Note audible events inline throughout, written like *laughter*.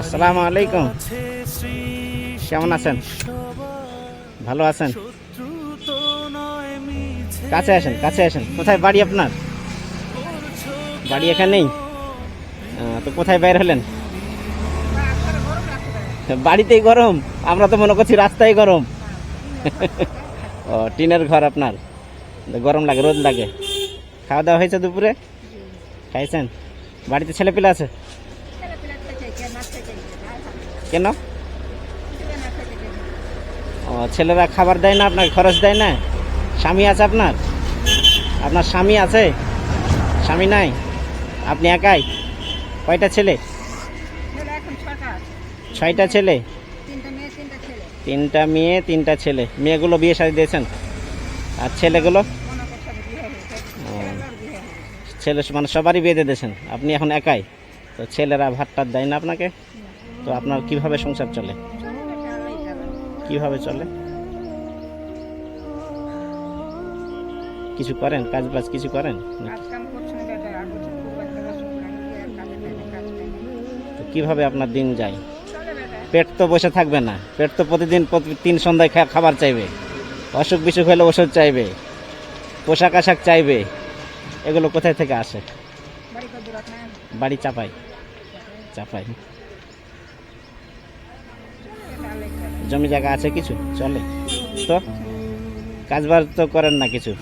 আসসালামু আলাইকুম। কেমন আছেন? ভালো আছেন? কাছে আসেন কাছে আসেন। কোথায় বাড়ি আপনার? বাড়ি এখানেই তো কোথায় বের হলেন? বাড়িতেই গরম। আমরা তো মনে করছি রাস্তায় গরম। ও, টিনের ঘর আপনার। গরম লাগে, রোদ লাগে। খাওয়া দাওয়া হয়েছে দুপুরে? খাইছেন? বাড়িতে ছেলে পেলে আছে? কেন? ও, ছেলেরা খাবার দেয় না, আপনার খরচ দেয় না? স্বামী আছে আপনার? আপনার স্বামী আছে? স্বামী নাই? আপনি একাই? কয়টা ছেলে? ছয়টা ছেলে? তিনটা মেয়ে, তিনটা ছেলে। মেয়েগুলো বিয়ে শাদী দিয়েছেন? আর ছেলেগুলো? ছেলে মানে সবারই বিয়ে দিয়ে দিয়েছেন। আপনি এখন একাই? তো ছেলেরা ভাত টাত দেয় না আপনাকে? তো আপনার কীভাবে সংসার চলে? কীভাবে চলে? কিছু করেন? কাজ বাজ কিছু করেন? কীভাবে আপনার দিন যায়? পেট তো বসে থাকবে না। পেট তো প্রতিদিন প্রতি- তিন সন্ধ্যায় খাবার চাইবে। অসুখ বিসুখ হলে ওষুধ চাইবে। পোশাক আশাক চাইবে। এগুলো কোথায় থেকে আসে? বাড়ি চাপাই। চাপাই। জমি জায়গা আছে কিছু? চলে। তো কাজ বাজ তো করেন না কিছু।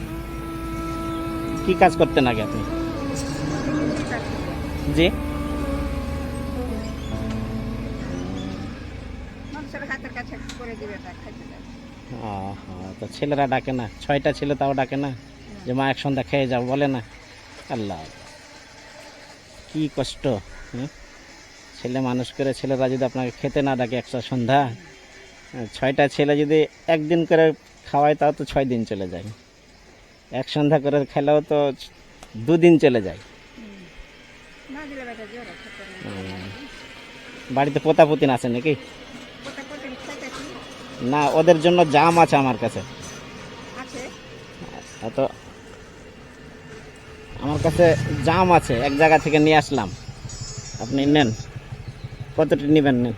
কি কাজ করতেন আগে আপনি? জি। তো ছেলেরা ডাকে না। ছয়টা ছেলে তাও ডাকে না। যে মা এক সন্ধ্যা খেয়ে যাও বলে না। আল্লাহ। কি কষ্ট? ছেলে মানুষ করে ছেলেরা যদি আপনাকে খেতে না ডাকে একটা সন্ধ্যা ছয়টা ছেলে যদি একদিন করে খাওয়ায় তাও তো ছয় দিন চলে যায়। এক সন্ধ্যা করে খেলেও তো দুদিন চলে যায়। বাড়িতে পোতাপুতিন আছে নাকি? না ওদের জন্য জাম আছে আমার কাছে। আহ, তো আমার কাছে জাম আছে এক জায়গা থেকে নিয়ে আসলাম। আপনি নেন। কতটি নেবেন নেন?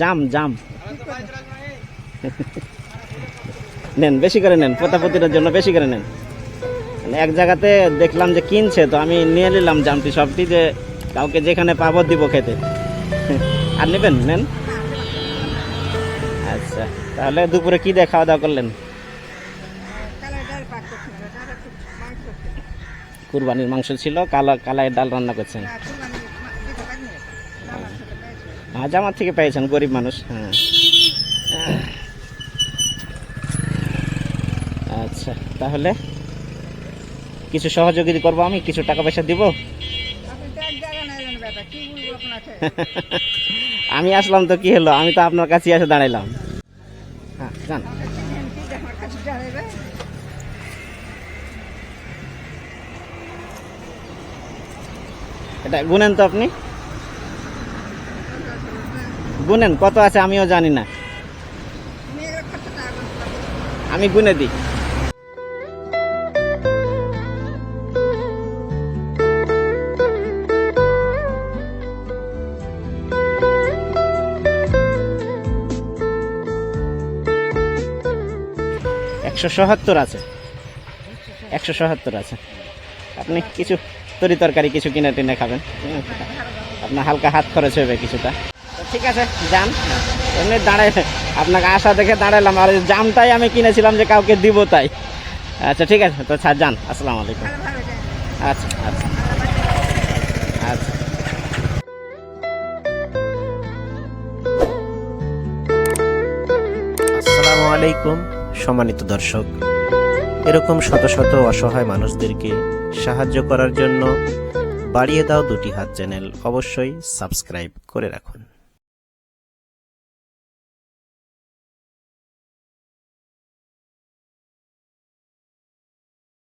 জাম জাম। নেন বেশি করে নেন পোতাপতির জন্য বেশি করে নেন। মানে এক জায়গাতে দেখলাম যে কিনছে তো আমি নিয়ে নিলাম জামটি সবটি যে কাউকে যেখানে পাবো দিব খেতে। আর নেবেন নেন? আচ্ছা তাহলে দুপুরে কি দিয়ে খাওয়া দাওয়া করলেন? কুরবানির মাংস ছিল কালা কালাই ডাল রান্না করছেন। হ্যাঁ জামার থেকে পেয়েছেন, গরিব মানুষ। হ্যাঁ। আচ্ছা তাহলে কিছু সহযোগিতা করব আমি, কিছু টাকা পয়সা দিব? *laughs* আমি আসলাম তো কি হলো? আমি তো আপনার কাছে এসে দাঁড়াইলাম। হ্যাঁ এটা গুনেন তো আপনি? গুনেন, কত আছে আমিও জানি না। আমি গুনে দিই। একশো সত্তর আছে। একশো সত্তর আছে। আপনি কিছু তরি তরকারি কিছু কিনে টিনে খাবেন। আপনার হালকা হাত খরচ হবে কিছুটা। ঠিক আছে, যান। এমনি দাঁড়াই, আপনাকে আশা দেখে দাঁড়ালাম আর জামটাই আমি কিনেছিলাম যে কাউকে দিব তাই। আচ্ছা ঠিক আছে, তো ছাড়, যান। আসসালামু আলাইকুম। আচ্ছা আচ্ছা। আচ্ছা। আসসালামু আলাইকুম, সম্মানিত দর্শক। এরকম শত শত অসহায় মানুষদেরকে সাহায্য করার জন্য বাড়িয়ে দাও দুটি হাত চ্যানেল। অবশ্যই সাবস্ক্রাইব করে রাখুন।